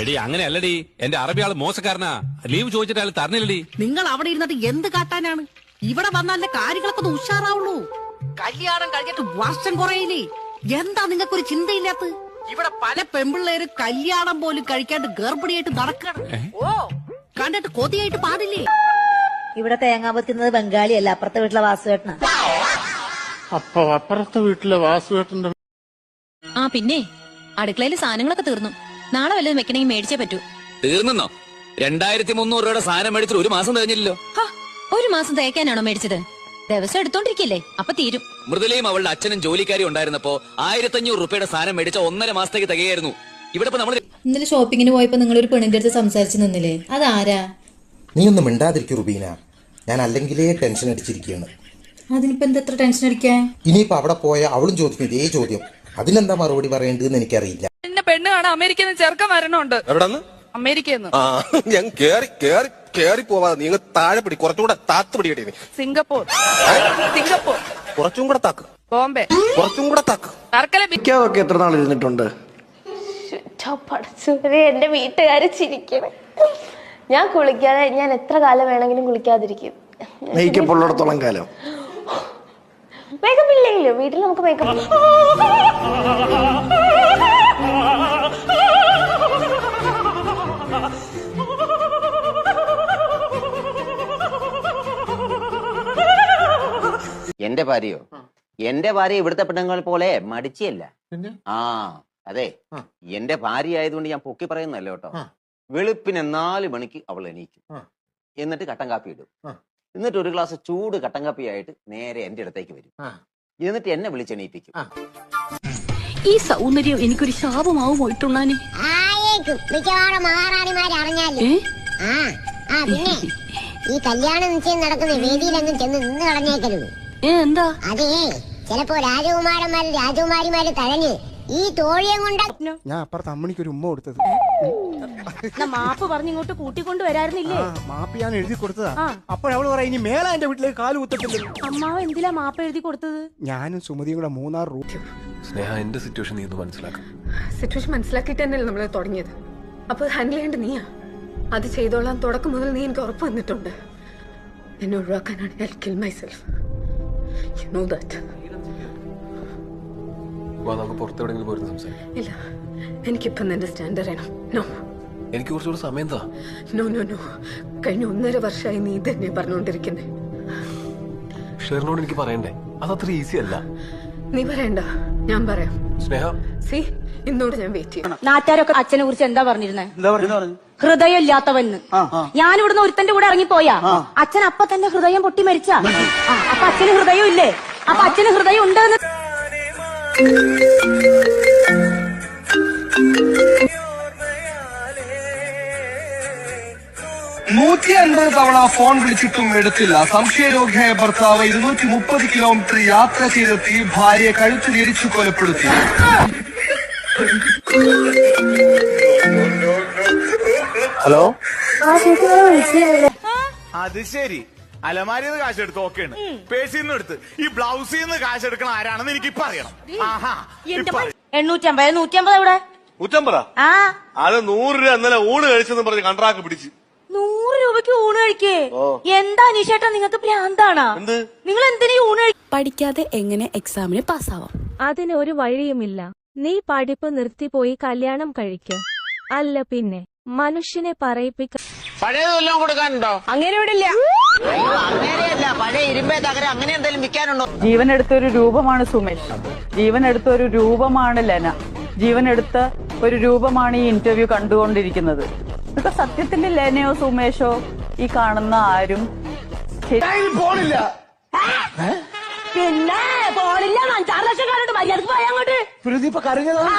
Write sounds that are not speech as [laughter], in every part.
എടി അങ്ങനെയല്ലടി. എന്റെ അറബി ആൾ മോശക്കാരനാ. ലീവ് ചോദിച്ചിട്ട് അയാൾ തരണില്ലടി. നിങ്ങൾ അവിടെ ഇരുന്നിട്ട് എന്ത് കാട്ടാനാണ്? ഇവിടെ വന്നാലേ കാര്യങ്ങളൊക്കെ ഒന്ന് ഉഷാറാവുള്ളൂ. കല്യാണം കഴിഞ്ഞിട്ട് വർഷം കുറയില്ലേ? എന്താ നിങ്ങൾക്കൊരു ചിന്തയില്ലാത്ത? ഇവിടെ പല പെമ്പിള്ളേര് കല്യാണം പോലും കഴിക്കാണ്ട് ഗർഭിണിയായിട്ട് നടക്കണം ഓ കണ്ടിട്ട് കൊതിയായിട്ട് പാടില്ലേ? ഇവിടെ തേങ്ങ പറ്റുന്നത് ബംഗാളിയല്ല അപ്പുറത്തെ വീട്ടിലെ വാസുകേട്ടന അപ്പൊ അപ്പുറത്തെ വീട്ടിലെ വാസുവേട്ടന്റെ ആ പിന്നെ അടുക്കളയിലെ സാധനങ്ങളൊക്കെ തീർന്നു. നാളെ വല്ലതും വെക്കണമെങ്കിൽ മേടിച്ചേ പറ്റൂ. തീർന്നോ രണ്ടായിരത്തി മുന്നൂറ് രൂപയുടെ സാധനം മേടിച്ചിട്ട് ഒരു മാസം തികഞ്ഞില്ലല്ലോ. ഹാ, ഒരു മാസം തേക്കാനാണോ മേടിച്ചത്? ദിവസം എടുത്തോണ്ടിരിക്കല്ലേ? അപ്പൊ തീരും. മൃദുലയും അവളുടെ അച്ഛനും ജോലിക്കാരി ഉണ്ടായിരുന്നപ്പോ ആയിരത്തഞ്ഞൂറ് രൂപയുടെ സാധനം മേടിച്ച ഒന്നര മാസത്തേക്ക് തികയായിരുന്നു. ഇവിടെ ഇപ്പൊ നമ്മൾ ഇന്നലെ ഷോപ്പിങ്ങിന് പോയപ്പോ നിങ്ങൾ ഒരു പെണ്ണിന്റെ അടുത്ത് സംസാരിച്ച് നിന്നില്ലേ? അതാരാ? നീ ഒന്നും മിണ്ടാതിരിക്കൂ റുബീന. ഞാൻ അല്ലെങ്കിലേ ടെൻഷൻ അടിച്ചിരിക്കുകയാണ്. അതിനിപ്പോ എന്താ എത്ര ടെൻഷൻ അടിക്കാൻ? ഇനിയിപ്പോ അവിടെ പോയ അവളും ചോദിക്കും ഇതേ ചോദ്യം. അതിനെന്താ മറുപടി പറയേണ്ടതെന്ന് എനിക്കറിയില്ല. പെണ്ണ് കാണാൻ അമേരിക്കയിൽ നിന്ന് ചെറുക്കം വരണുണ്ട്. എവിടെന്ന്? അമേരിക്കയിൽ നിന്ന്. ആ ഞാൻ കേറി കേറി കേറി പോവാതെ താഴെ പിടി കുറച്ചുകൂടെ താത്ത് പിടി നീ. സിംഗപ്പൂർ. സിംഗപ്പൂർ. കുറച്ചും കൂടെ താക്ക്. ബോംബെ. കുറച്ചും കൂടെ താക്ക്. വർക്കല ബി- ഒക്കെ എത്ര നാൾ ഇരുന്നിട്ടുണ്ട്? എന്റെ വീട്ടുകാര് ചിരിക്കണേ. ഞാൻ കുളിക്കാതെ ഞാൻ എത്ര കാലം വേണമെങ്കിലും കുളിക്കാതിരിക്കും. മേക്കപ്പ് ഉള്ളിടത്തോളം കാലം. മേക്കപ്പ് ഇല്ലെങ്കിലും വീട്ടിൽ നമുക്ക് മേക്കപ്പ് [laughs] എന്റെ ഭാര്യയോ? എന്റെ ഭാര്യ ഇവിടുത്തെ പെണ്ണുങ്ങൾ പോലെ മടിച്ചല്ല ആ അതെ. എന്റെ ഭാര്യ ആയതുകൊണ്ട് ഞാൻ പൊക്കി പറയുന്നല്ലോ കേട്ടോ? വെളുപ്പിന് നാല് മണിക്ക് അവൾ എണീക്കും. എന്നിട്ട് കട്ടൻ കാപ്പി ഇടും. എന്നിട്ട് ഒരു ഗ്ലാസ് ചൂട് കട്ടൻ കാപ്പി ആയിട്ട് നേരെ എന്റെ അടുത്തേക്ക് വരും. എന്നിട്ട് എന്നെ വിളിച്ചെണീപ്പിക്കും ഈ സൗന്ദര്യം എനിക്കൊരു ശാപമാവും പോയിട്ടുണ്ണാനെ മിക്കവാറും മഹാറാണിമാരെ അറിഞ്ഞാലേ. ആ. ആ പിന്നെ? ഈ കല്യാണ നിശ്ചയം നടക്കുന്ന വേദിയിലെങ്ങും ചെന്ന് നിന്ന് കളഞ്ഞേക്കരുത്. എന്താ? അതേ ചിലപ്പോ രാജകുമാരന്മാരും രാജകുമാരിമാരും തഴഞ്ഞ് ഈ തോഴിയെ കൊണ്ട് ഞാൻ അപ്പുറത്ത് അമ്മണിക്ക് ഒരു ഉമ്മ കൊടുത്തത്. മാപ്പ് പറഞ്ഞിങ്ങോട്ട് കൂട്ടിക്കൊണ്ട് വരാറുന്നില്ലേ? ആ മാപ്പ് ഞാൻ എഴുതി കൊടുത്തതാ. അപ്പോഴവൾ പറയാ ഇനി മേള എന്റെ വീട്ടിലേക്ക് കാൽ കുത്തത്തില്ല അമ്മാവ് എന്തിലാ മാപ്പ് എഴുതി കൊടുത്തത്? ഞാനും സുമതിയും കൂടെ മൂന്നാർ റൂ സ്നേഹ എന്റെ സിറ്റുവേഷൻ നീ ഒന്ന് മനസ്സിലാക്കും. സിറ്റുവേഷൻ മനസ്സിലാക്കിയിട്ട് തന്നെയല്ലേ നമ്മൾ തുടങ്ങിയത്. അപ്പൊ ഹാൻഡിൽ ചെയ്യേണ്ട നീയാ. അത് ചെയ്തോളാൻ തുടക്കം മുതൽ നീ എനിക്ക് ഉറപ്പ് വന്നിട്ടുണ്ട് എന്നെ ഒഴിവാക്കാനാണ്. I kill myself you know that നമുക്ക് പുറത്തെവിടെങ്കിലും പോയിരുന്നു സംസാരിക്കാം. ഇല്ല എനിക്കിപ്പം നിന്റെ സ്റ്റാൻഡ് അറിയണം നോ എനിക്ക് കുറച്ചുകൂടെ സമയം താ. നോ നോ നോ കഴിഞ്ഞ ഒന്നര വർഷമായി നീ തന്നെ പറഞ്ഞുകൊണ്ടിരിക്കുന്നേ ഷെറിനോട് എനിക്ക് പറയണ്ടേ? അതത്ര ഈസി അല്ല. നീ പറയണ്ട. ഞാൻ പറയാം. സ്നേഹ? സി ഇന്നോട് ഞാൻ വെയിറ്റ് ചെയ്യണം നാട്ടുകാരൊക്കെ അച്ഛനെ കുറിച്ച് എന്താ പറഞ്ഞിരുന്നേ? ഹൃദയം ഇല്ലാത്തവന്ന് ഞാൻ ഇവിടുന്ന് ഒരുത്തന്റെ കൂടെ ഇറങ്ങിപ്പോയാ. അച്ഛൻ അപ്പൊ തന്നെ ഹൃദയം പൊട്ടി മരിച്ച. അപ്പൊ അച്ഛന് ഹൃദയം ഇല്ലേ അപ്പൊ അച്ഛന് ഹൃദയം ഉണ്ടെന്ന് നൂറ്റി അൻപത് തവണ ഫോൺ വിളിച്ചിട്ടും എടുത്തില്ല. സംശയരോഗിയായ ഭർത്താവ് ഇരുന്നൂറ്റി മുപ്പത് കിലോമീറ്റർ യാത്ര ചെയ്തെത്തി ഭാര്യയെ കഴുത്തിലിരിച്ചു കൊലപ്പെടുത്തി. ഹലോ? അത് ശരി. അലമാരിന്ന് കാശ് എടുത്ത് ഓക്കെയാണ്. നിന്ന് എടുത്ത്. ഈ ബ്ലൗസിൽ നിന്ന് കാശ് എടുക്കണ ആരാണെന്ന് എനിക്ക് ഇപ്പൊ അറിയണം ആഹാ. എണ്ണൂറ്റമ്പത് നൂറ്റമ്പത് എവിടെ? നൂറ്റമ്പതാ? ആ. അത് നൂറ് രൂപ ഇന്നലെ ഊണ് കഴിച്ചെന്ന് പറഞ്ഞ് കൺട്രാക്ട് പിടിച്ച്. നൂറ് രൂപയ്ക്ക് ഊണ് കഴിക്കേ? എന്താ അനീഷേട്ടാ നിങ്ങൾക്ക് ഭ്രാന്താണാ? എന്ത്? നിങ്ങൾ എന്തിനാ ഊണ് പഠിക്കാതെ എങ്ങനെ എക്സാമിന് പാസ്സാവാം? അതിന് ഒരു വഴിയുമില്ല. നീ പഠിപ്പ് നിർത്തിപ്പോയി കല്യാണം കഴിക്കും. അല്ല പിന്നെ. മനുഷ്യനെ പറയിപ്പിക്ക പഴയതെല്ലാം കൊടുക്കാനുണ്ടോ? അങ്ങനെ ഇല്ല അങ്ങനെയല്ല പഴയ ഇരുമ്പേ തകര. അങ്ങനെ എന്തെങ്കിലും വിൽക്കാനുണ്ടോ? ജീവൻ എടുത്ത ഒരു രൂപമാണ് സുമേഷ്. ജീവൻ എടുത്ത ഒരു രൂപമാണ് ലന. ജീവൻ എടുത്ത ഒരു രൂപമാണ് ഈ ഇന്റർവ്യൂ കണ്ടുകൊണ്ടിരിക്കുന്നത്. ഇതൊക്കെ സത്യത്തിന്റെ ലെനയോ സുമേഷോ ഈ കാണുന്ന ആരും പോണില്ല പിന്നെ പോണില്ല അഞ്ചാറ് ലക്ഷക്കാരോട് മര്യാദയ്ക്ക് പോയാ അങ്ങോട്ട്.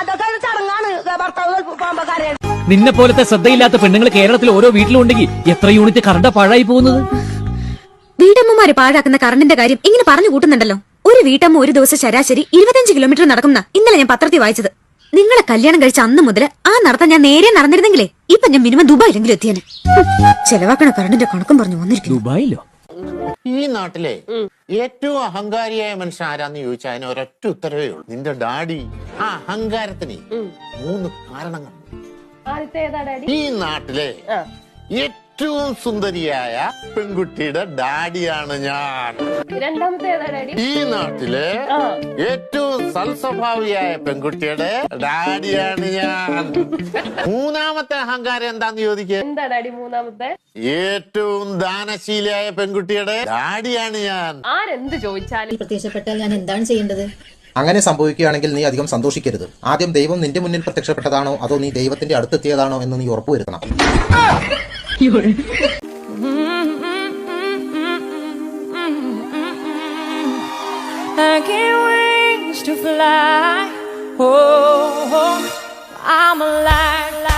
അതൊക്കെ ചടങ്ങാണ്. ഭർത്താവ് പോകുമ്പോ കരയാണ് നിന്നെ പോലത്തെ ശ്രദ്ധയില്ലാത്ത പെണ്ണുങ്ങൾ കേരളത്തിൽ ഓരോ വീട്ടിലും ഉണ്ടെങ്കിൽ എത്ര യൂണിറ്റ് കറണ്ട പാഴായി പോകുന്നത്? വീട്ടമ്മമാര് പാഴാക്കുന്ന കറണ്ടിന്റെ കാര്യം ഇങ്ങനെ പറഞ്ഞു കൂട്ടുന്നുണ്ടല്ലോ. ഒരു വീട്ടമ്മ ഒരു ദിവസം ശരാശരി ഇരുപത്തഞ്ച് കിലോമീറ്റർ നടക്കുന്ന ഇന്നലെ ഞാൻ പത്രത്തിൽ വായിച്ചത്. നിങ്ങളെ കല്യാണം കഴിച്ച അന്ന് മുതൽ ആ നടത്താൻ ഞാൻ നേരെ നടന്നിരുന്നെങ്കിലേ ഇപ്പൊ ഞാൻ മിനിമം ദുബായിലെങ്കിലും എത്തിയാണ് ചെലവാക്കണ കറണ്ടിന്റെ കണക്കും പറഞ്ഞു വന്നിരിക്കുന്നു. ദുബായിലോ? ഈ നാട്ടിലെ ഏറ്റവും അഹങ്കാരിയായ മനുഷ്യൻ ആരാന്ന് ചോദിച്ചാൽ അതിന് ഒരൊറ്റ ഉത്തരവേ ഉള്ളൂ. നിന്റെ ഡാഡി ആ അഹങ്കാരത്തിന് മൂന്ന് കാരണങ്ങൾ. ഈ നാട്ടിലെ ഏറ്റവും സുന്ദരിയായ പെൺകുട്ടിയുടെ ഡാഡിയാണ് ഞാൻ. രണ്ടാമത്തെ ഏതാ ഡാഡി? ഈ നാട്ടിലെ ഏറ്റവും സൽസ്വഭാവിയായ പെൺകുട്ടിയുടെ ഡാഡിയാണ് ഞാൻ. മൂന്നാമത്തെ അഹങ്കാരം എന്താന്ന് ചോദിക്കുക എന്താ ഡാഡി മൂന്നാമത്തെ? ഏറ്റവും ദാനശീലയായ പെൺകുട്ടിയുടെ ഡാഡിയാണ് ഞാൻ. ആരെന്ത് ചോദിച്ചാലും. പ്രത്യക്ഷപ്പെട്ടാൽ ഞാൻ എന്താണ് ചെയ്യേണ്ടത്? അങ്ങനെ സംഭവിക്കുകയാണെങ്കിൽ നീ അധികം സന്തോഷിക്കരുത് ആദ്യം ദൈവം നിന്റെ മുന്നിൽ പ്രത്യക്ഷപ്പെട്ടതാണോ അതോ നീ ദൈവത്തിന്റെ അടുത്തെത്തിയതാണോ എന്ന് നീ ഉറപ്പുവരുത്തണം to fly. Oh, I'm alive.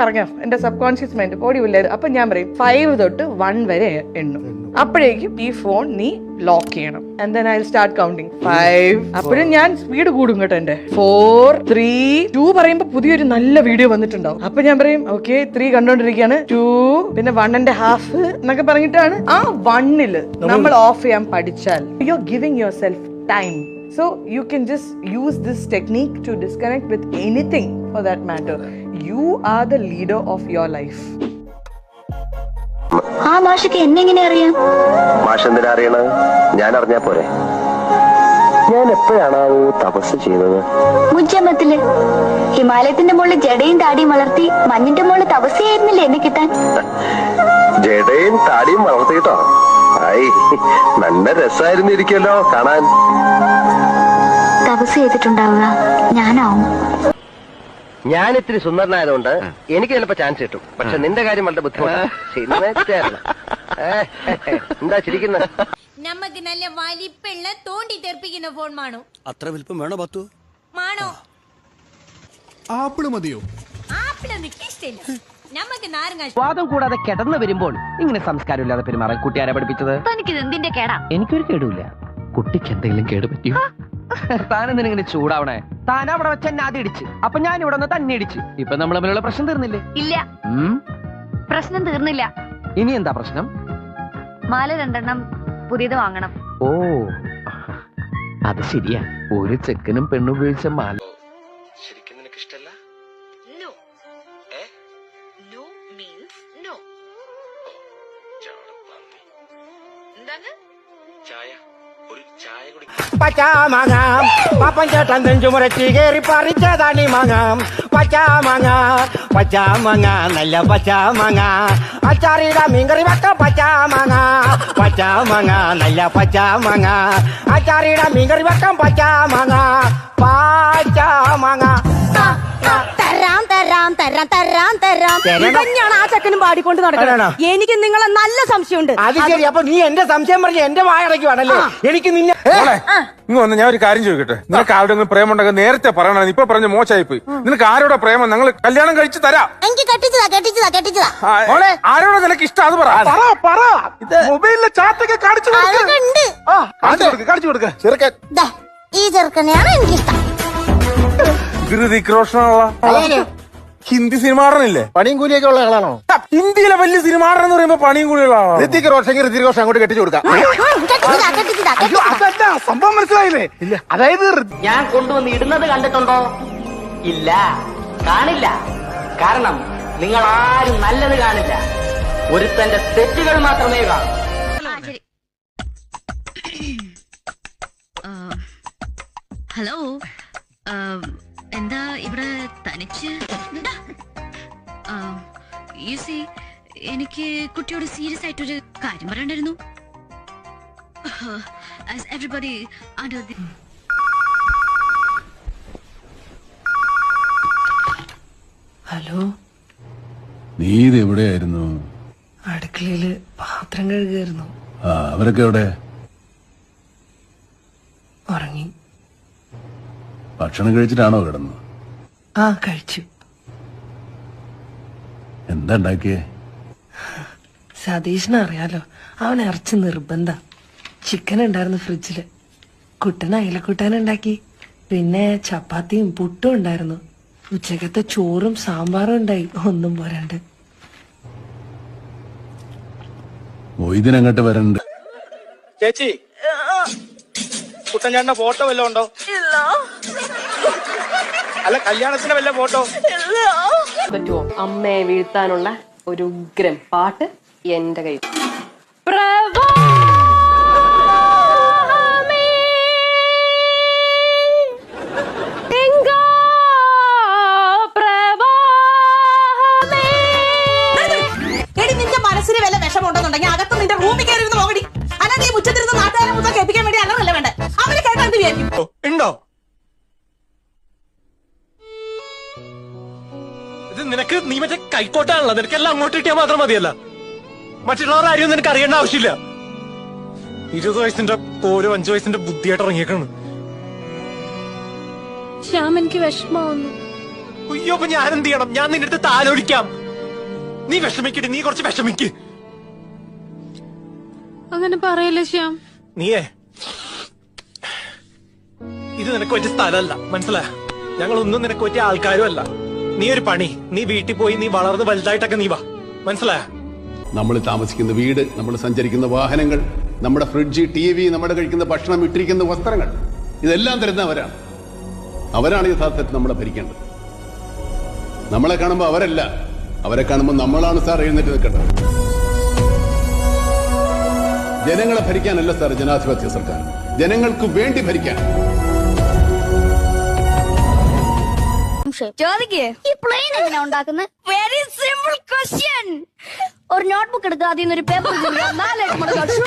പറഞ്ഞോ എന്റെ സബ് കോൺഷ്യസ് മൈൻഡ് ഓടിയില്ല അപ്പൊ ഞാൻ പറയും ഫൈവ് തൊട്ട് വൺ വരെ എണ്ണും. അപ്പോഴേക്കും ഈ ഫോൺ നീ ലോക്ക് ചെയ്യണം. And then I start counting five അപ്പോഴും ഞാൻ സ്പീഡ് കൂടും കേട്ടോ എന്റെ ഫോർ ത്രീ ടു പറയുമ്പോ പുതിയൊരു നല്ല വീഡിയോ വന്നിട്ടുണ്ടാവും. അപ്പൊ ഞാൻ പറയും ഓക്കെ ത്രീ കണ്ടോണ്ടിരിക്കുകയാണ് ടു പിന്നെ വൺ ആൻഡ് ഹാഫ് എന്നൊക്കെ പറഞ്ഞിട്ടാണ് ആ വണ്ണിൽ നമ്മൾ ഓഫ് ചെയ്യാൻ പഠിച്ചാൽ you are giving yourself time so you can just use this technique to disconnect with anything for that matter. You are the leader of your life ആ മാഷക്ക് എന്നെങ്ങനെ അറിയാം? മാഷ് എന്തിനാ അറിയണത്? ഞാൻ അറിഞ്ഞാ പോരെ. ഞാൻ എപ്പോഴാണാവോ തപസ് ചെയ്തത്? മുജ്ജമ്മത്തിൽ ഹിമാലയത്തിന്റെ മുകളിൽ ജടയും താടിയും വളർത്തി മഞ്ഞിന്റെ മുകളിൽ തപസ്യായിരുന്നില്ലേ എന്നെ കിട്ടാൻ? ജടയും താടിയും വളർത്തിട്ടോ ആയി നല്ല രസായിരുന്നിരിക്കല്ലോ കാണാൻ. തപസ് ചെയ്തിട്ടുണ്ടാവുക. ഞാനാവും. ഞാൻ ഇത്തിരി സുന്ദരനായതുകൊണ്ട് എനിക്ക് ചിലപ്പോ ചാൻസ് കിട്ടും. പക്ഷെ നിന്റെ കാര്യം വളരെ ബുദ്ധിമുട്ടാണ് എന്താ ചിരിക്കുന്നത് നമുക്ക് നല്ല വലിപ്പുള്ള തോണ്ടി തെറിപ്പിക്കുന്ന ഫോൺ മാണോ. അത്ര വലിപ്പം വേണോ പത്തു മാണോ? ആപ്പിൾ മതിയോ? ആപ്പിളൊന്നും ഇഷ്ടമില്ല. നമുക്ക് നാരങ്ങ വാദം കൂടാതെ കിടന്നു വരുമ്പോൾ ഇങ്ങനെ സംസ്കാരമില്ലാതെ പെരുമാറാൻ കുട്ടിയാരെ പഠിപ്പിച്ചത്? തനിക്ക് എന്തിന്റെ കേടാ? എനിക്കൊരു കേടുമില്ല. കുട്ടിക്ക് എന്തെങ്കിലും കേട് പറ്റിയോ? താനെന്തിനിങ്ങനെ ചൂടാവണേ? താൻ അവിടെ വെച്ച് എന്നെ ആദ്യം ഇടിച്ച്. അപ്പൊ ഞാൻ ഇവിടെ നിന്ന് തന്നെ ഇടിച്ച്. ഇപ്പൊ നമ്മൾ തമ്മിലുള്ള പ്രശ്നം തീർന്നില്ലേ? ഇല്ല. ഉം? പ്രശ്നം തീർന്നില്ല. ഇനി എന്താ പ്രശ്നം? മാല രണ്ടെണ്ണം പുതിയത് വാങ്ങണം. ഓ. അത് ശരിയാ. ഒരു ചെക്കനും പെണ്ണുപയോഗിച്ച മാല. പച്ചാമാങ്ങാം. പാപ്പൻ ചേട്ടൻ നെഞ്ചുമുറച്ച് കയറി പറിച്ചതാണി മാങ്ങാം. പച്ചാമാങ്ങ പച്ചാമാങ്ങ നല്ല പച്ചാമാങ്ങ. അച്ചാറിയുടെ മീൻകറി വെക്ക പച്ചാമാങ്ങ. പച്ചാമാങ്ങ നല്ല പച്ചാമാങ്ങ. അച്ചാറിയുടെ മീൻകറി വെക്കം പച്ചാമാങ്ങ. പച്ചാമാങ്ങ. തരാം തരാം തരാം തരാം. തരാം ഇതന്നെയാണ് ആ ചെക്കനും പാടിക്കൊണ്ട്? നടക്കുന്നത്. എനിക്ക് നിങ്ങളെ നല്ല സംശയമുണ്ട്. അത് ശരി. അപ്പൊ നീ എന്റെ സംശയം പറഞ്ഞ് എന്റെ വായടയ്ക്കുവാണല്ലേ? എനിക്ക് നിന്നെ ഇങ്ങ് വന്ന് ഞാൻ ഒരു കാര്യം ചോദിക്കട്ടെ? നിനക്ക് ആരുടെ പ്രേമുണ്ടെങ്കിൽ നേരത്തെ പറയണം ഇപ്പൊ പറഞ്ഞ മോശമായി പോയി നിനക്ക് ആരോടെ പ്രേമം? ഞങ്ങൾ കല്യാണം കഴിച്ച് തരാം. എനിക്ക് കെട്ടിച്ചതാ കെട്ടിച്ചതാ കെട്ടിച്ചതാ. ആ, ആരോടെ നിനക്ക് ഇഷ്ടം? അത് പറ. പറ പറ. മൊബൈലിലെ ചാറ്റൊക്കെ കാണിച്ചു അതൊക്കെ കാണിച്ചു കൊടുക്ക കാണിച്ചു കൊടുക്ക്. ചെറുക്കൻ. ദാ, ഈ ചെറുക്കനെയാണ് എനിക്കിഷ്ടം. ഋതിക് റോഷനുള്ള ഹിന്ദി സിനിമ നടനില്ലേ പണിയും കൂലിയൊക്കെ ഉള്ള ആളാണോ? ഹിന്ദിയിലെ വലിയ സിനിമ നടൻ എന്ന് പറയുമ്പോ പണിയും കൂടിയുള്ള ആളാണ്? ഋതിക് റോഷെങ്കിൽ ഋതിക് റോഷൻ അങ്ങോട്ട് കെട്ടിച്ചു കൊടുക്കാം. അയ്യോ അതല്ല സംഭവം മനസ്സിലായില്ലേ? അതായത് ഞാൻ കൊണ്ടുവന്ന് ഇടുന്നത് കണ്ടിട്ടുണ്ടോ? ഇല്ല. കാണില്ല. കാരണം നിങ്ങൾ ആരും നല്ലത് കാണില്ല. ഒരുത്തന്റെ തെറ്റുകൾ മാത്രമേ കാണൂ. ഹലോ. എന്താ ഇവിടെ തനിച്ച്? സി എനിക്ക് കുട്ടിയോട് സീരിയസ് ആയിട്ട് ഒരു കാര്യം പറയണ്ടായിരുന്നു. ദി ഹലോ? നീ ഇത് എവിടെയായിരുന്നു? അടുക്കളയിൽ പാത്രം കഴുകായിരുന്നു ആ അവരൊക്കെ എവിടെ? ഭക്ഷണം കഴിച്ചിട്ടാണോ കിടന്നത്? ആ കഴിച്ചു. എന്താ ഉണ്ടാക്കിയേ? സതീഷിനെ അറിയാലോ. അവൻ ഇറച്ചി നിർബന്ധ. ചിക്കൻ ഉണ്ടായിരുന്നു ഫ്രിഡ്ജിൽ കുട്ടൻ അയിലക്കുട്ടാൻ ഉണ്ടാക്കി. പിന്നെ ചപ്പാത്തിയും പുട്ടും ഉണ്ടായിരുന്നു. ഉച്ചക്കത്തെ ചോറും സാമ്പാറും ഉണ്ടായി. ഒന്നും പോരാണ്ട്. മൊയ്തീൻ വരണ്ട്. ചേച്ചി കുട്ടൻ ചേട്ടന്റെ ഫോട്ടോ വല്ലതും ഉണ്ടോ? ഇല്ല. അല്ല കല്യാണത്തിന് വല്ല ഫോട്ടോ പറ്റുമോ? അമ്മയെ വീഴ്ത്താനുള്ള ഒരു ഉഗ്രം. പാട്ട് എന്റെ കയ്യിൽ. കൈക്കോട്ടാണല്ലോ. നിനക്കെല്ലാം അങ്ങോട്ട് കിട്ടിയാൽ മാത്രം മതിയല്ല. മറ്റുള്ളവർ ആരും നിനക്ക് അറിയേണ്ട ആവശ്യമില്ല. ഇരുപത് വയസ്സിന്റെ ഓരോ അഞ്ചു വയസ്സിന്റെ ബുദ്ധിയായിട്ട് ഇറങ്ങിയേക്കാണ്. ശ്യാം എനിക്ക് വിഷമാവുന്നു അയ്യോ അപ്പൊ ഞാൻ എന്ത് ചെയ്യണം? ഞാൻ നിന്റെ അടുത്ത് താലോലിക്കാം. നീ വിഷമിക്കട്ടെ നീ കുറച്ച് വിഷമിക്ക്. അങ്ങനെ പറയല്ലേ ശ്യാം? നീയേ. ഇത് നിനക്ക് പറ്റിയ സ്ഥലമല്ല. മനസ്സിലായ? ഞങ്ങളൊന്നും നിനക്ക് പറ്റിയ ആൾക്കാരും അല്ല. നീ ഒരു പണി. നീ വീട്ടിൽ പോയി നീ വളർന്ന് വലുതായിട്ടൊക്കെ നീ വാ. മനസ്സിലായ? നമ്മൾ താമസിക്കുന്ന വീട് നമ്മൾ സഞ്ചരിക്കുന്ന വാഹനങ്ങൾ നമ്മുടെ ഫ്രിഡ്ജ് ടി വി നമ്മുടെ കഴിക്കുന്ന ഭക്ഷണം ഇട്ടിരിക്കുന്ന വസ്ത്രങ്ങൾ ഇതെല്ലാം തരുന്ന അവരാണ് അവരാണ് യഥാർത്ഥത്തിൽ നമ്മളെ ഭരിക്കേണ്ടത്. നമ്മളെ കാണുമ്പോൾ അവരല്ല. അവരെ കാണുമ്പോൾ നമ്മളാണ് സാർ എഴുന്നേറ്റ് നിൽക്കേണ്ടത് ജനങ്ങളെ ഭരിക്കാനല്ല സാർ ജനാധിപത്യ സർക്കാർ. ജനങ്ങൾക്ക് വേണ്ടി ഭരിക്കാൻ. ചോദിക്കേ. ഈ പ്ലെയിൻ എങ്ങനെയാ ഉണ്ടാക്കുന്നത് വെരി സിമ്പിൾ ക്വസ്റ്റ്യൻ ഒരു നോട്ട്ബുക്ക് എടുക്കുക അതിൽ നിന്ന് ഒരു പേപ്പർ നാല് ഷൂ